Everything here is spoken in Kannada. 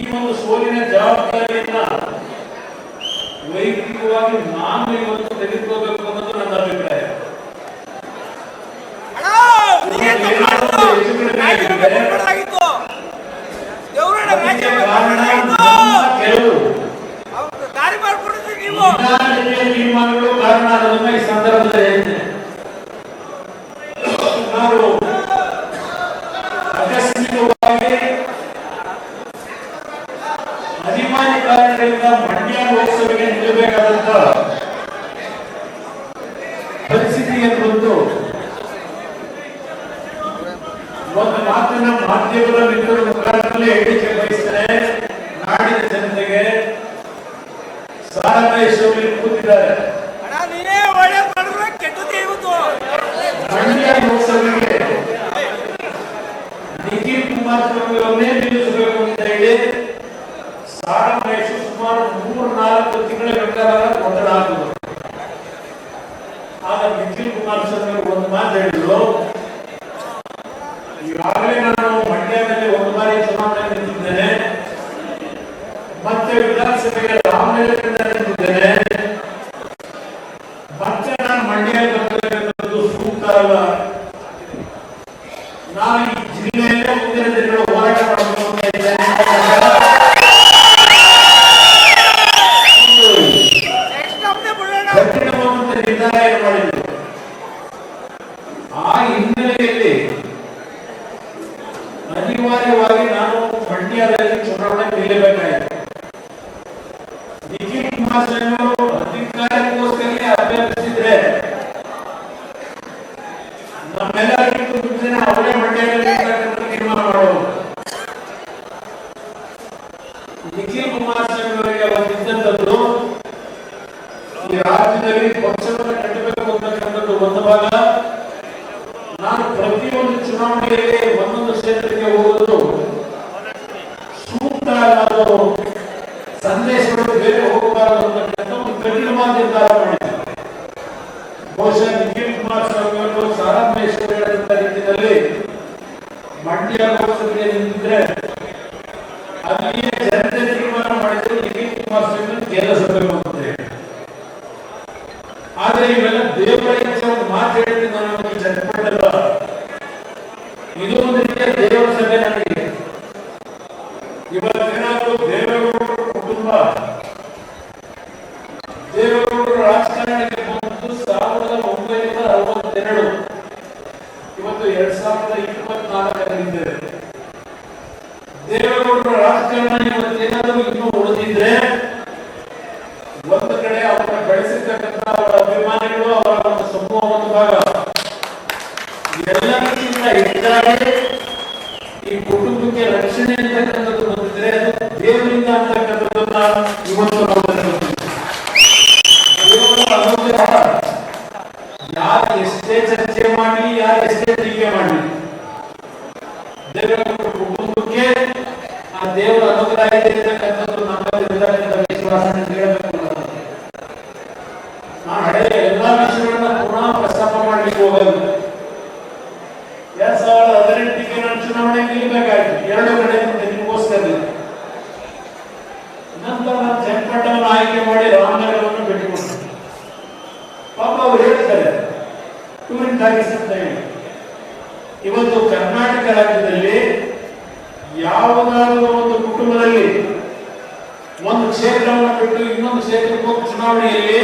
ಈ ಒಂದು ಸೋಲಿನ ಜವಾಬ್ದಾರಿಯನ್ನ ವೈಯಕ್ತಿಕವಾಗಿ ನಾನು ಇವತ್ತು ತೆಗೆದುಕೋಬೇಕು ಅನ್ನೋದು ನನ್ನ ಅಭಿಪ್ರಾಯ. ಅನಿವಾರ್ಯ ಕಾರಣಗಳಿಂದ ಮಂಡ್ಯ ಲೋಕಸಭೆಗೆ ನಿಲ್ಲಬೇಕಾದಂತ ಪರಿಸ್ಥಿತಿಯನ್ನು ಬಂದು ಒಂದು ಮಾತನ್ನ ಮಾಧ್ಯಮದ ಮಿತ್ರರ ಮುಖಾಂತರಲೇ ಹೇಳಿಕೆ ಬಯಸ್ತೇನೆ ನಾಡಿನ ಜನತೆಗೆ ಸಾರಮೇಶ್ವರಿ ಕೂತಿದ್ದಾರೆ ಅಣ್ಣ ನೀನೇ ಒಳ್ಳೆ ಮಾಡಿದ್ರೆ ಕೆಟ್ಟದ್ದೇ ಇವತ್ತು ಮಂಡ್ಯ ಲೋಕಸಭೆಗೆ ನಿಖಿಲ್ ಕುಮಾರಸ್ವಾಮಿ ಅವರನ್ನೇ ನಿಲ್ಲಿಸಬೇಕು ಅಂತ ಹೇಳಿ ಸುಮಾರು ಮೂರು, ನಾಲ್ಕು ತಿಂಗಳ ಒತ್ತಡ ಹಾಕಿದ್ರು ಆಗ ನಿಖಿಲ್ ಕುಮಾರಸ್ವಾಮಿ ಒಂದು ಮಾತು ಹೇಳಿದ್ರು, ಈಗಾಗಲೇ ನಾನು ಮಂಡ್ಯದಲ್ಲಿ ಒಂದು ಬಾರಿ ಮತ್ತೆ ವಿಧಾನಸಭೆಗೆ ರಾಮನಗರದಿಂದ ಮತ್ತೆ ನಾನು ಮಂಡ್ಯ ಬರಬೇಕನ್ನೋದು ಸೂಕ್ತ ಅಲ್ಲ. ನಾನು ಈ ಜಿಲ್ಲೆಯಲ್ಲೇ ಹಿನ್ನೆಲೆಯಲ್ಲಿ ಅನಿವಾರ್ಯವಾಗಿ ನಾನು ಮಂಡ್ಯದಲ್ಲಿ ಚುನಾವಣೆ ನಿಲ್ಲಬೇಕಾಯಿತು ನಿಖಿಲ್ ಕುಮಾರಸ್ವಾಮಿ ಅವರು ಅಧಿಕಾರಕ್ಕೋಸ್ಕರ ಅಭ್ಯರ್ಥಿಸಿದ್ರೆ ನಮ್ಮೆಲ್ಲರಿಗೂ ಮುಂಚೆ ಅವರೇ ಮಂಡ್ಯದಲ್ಲಿ ತೀರ್ಮಾನ ಮಾಡೋದು ನಿಖಿಲ್ ಕುಮಾರಸ್ವಾಮಿ ಅವರಿಗೆ ಅವತ್ತಿದ್ದಂಥದ್ದು ಈ ರಾಜ್ಯದಲ್ಲಿ ಪಕ್ಷವನ್ನು ಕಟ್ಟಬೇಕು ಅಂತಕ್ಕಂಥದ್ದು ಒಂದು ಭಾಗ ನಾನು ಪ್ರತಿಯೊಂದು ಚುನಾವಣೆಯಲ್ಲಿ ಒಂದೊಂದು ಕ್ಷೇತ್ರಕ್ಕೆ ಹೋಗೋದು ಸೂಕ್ತ ಸಂದೇಶಗಳು ಬೇರೆ ಹೋಗಬಾರದು ಕಠಿಣವಾದ ನಿರ್ಧಾರ ಮಾಡಿದೆ ಬಹುಶಃ ನಿಖಿಲ್ ಕುಮಾರಸ್ವಾಮಿ ಅವರು ಸಾರಾಮೇಶ್ವರ ರೀತಿಯಲ್ಲಿ ಮಂಡ್ಯ ಲೋಕಸಭೆ ನಿಂತಿದ್ರೆ ಅಲ್ಲಿಯೇ ಜನತೆ ತೀರ್ಮಾನ ಮಾಡಿದ್ರೆ ನಿಖಿಲ್ ಕುಮಾರಸ್ವಾಮಿ ಗೆಲ್ಲಿಸಬೇಕು ಅಂತ ಆದ್ರೆ ಇವೆಲ್ಲ ದೇವರ ಇಚ್ಛೆ ಒಂದು ಮಾತು ಹೇಳ್ತೀನಿ ನಾನು ನಿಮಗೆ ಚಟ್ಪಟ್ಟಲ್ಲ ಇದು ಒಂದು ರೀತಿಯ ದೇವರ ಸಭೆ ನನಗೆ ಇವತ್ತೇನಾದರೂ ದೇವೇಗೌಡರ ಕುಟುಂಬ ದೇವೇಗೌಡರು ರಾಜಕಾರಣಕ್ಕೆ ಬಂದು ಸಾವಿರದ ಒಂಬೈನೂರ ಅರವತ್ತೆರಡು, ಇವತ್ತು ಎರಡ್ ಸಾವಿರದ ಇಪ್ಪತ್ನಾಲ್ಕರಲ್ಲಿದ್ದೇವೆ ದೇವೇಗೌಡರ ರಾಜಕಾರಣ ಇವತ್ತೇನಾದರೂ ಇನ್ನೂ ಉಳಿದಿದ್ರೆ ಒಂದು ಕಡೆ ಅವರನ್ನು ಬೆಳೆಸಿರ್ತಕ್ಕಂಥ ಅವರ ಅಭಿಮಾನಿಗಳು ಅವರ ಒಂದು ಸಮೂಹ ಒಂದು ಭಾಗ ಎಲ್ಲರಿಗಿಂತ ಹೆಚ್ಚಾಗಿ ಈ ಕುಟುಂಬಕ್ಕೆ ರಕ್ಷಣೆ ಅಂತಕ್ಕಂಥದ್ದು ಬಂದಿದ್ರೆ ಅದು ದೇವರಿಂದ ಅಂತಕ್ಕಂಥದ್ದನ್ನ ಇವತ್ತು ನಾವು. ದೇವರ ಅನುಗ್ರಹ ಯಾರು ಎಷ್ಟೇ ಚರ್ಚೆ ಮಾಡಲಿ, ಯಾರು ಎಷ್ಟೇ ಟೀಕೆ ಮಾಡಲಿ ದೇವರ ಕುಟುಂಬಕ್ಕೆ ಆ ದೇವರ ಅನುಗ್ರಹ ಇದೆ ಅಂತಕ್ಕಂಥದ್ದು ನಮ್ಮಲ್ಲಿ ವಿಶ್ವಾಸ ಹೇಳಬೇಕು. ನಾನು ಹಳೆಯ ಚುನಾವಣೆ ನಿಲ್ಲಬೇಕಾಯ್ತು ಎರಡು ಕಡೆ ನಿಮಗೋಸ್ಕರ ನಂತರ ನಾನು ಆಯ್ಕೆ ಮಾಡಿ ರಾಮನಗರವನ್ನು ಬಿಟ್ಟುಕೊಟ್ಟೆ ಪಾಪ ಅವ್ರು ಹೇಳ್ತಾರೆ ಟೂರಿನ್ ಇವತ್ತು ಕರ್ನಾಟಕ ರಾಜ್ಯದಲ್ಲಿ ಯಾವುದಾದರೂ ಒಂದು ಕುಟುಂಬದಲ್ಲಿ ಒಂದು ಕ್ಷೇತ್ರವನ್ನು ಬಿಟ್ಟು ಇನ್ನೊಂದು ಕ್ಷೇತ್ರಕ್ಕೆ ಚುನಾವಣೆಯಲ್ಲಿ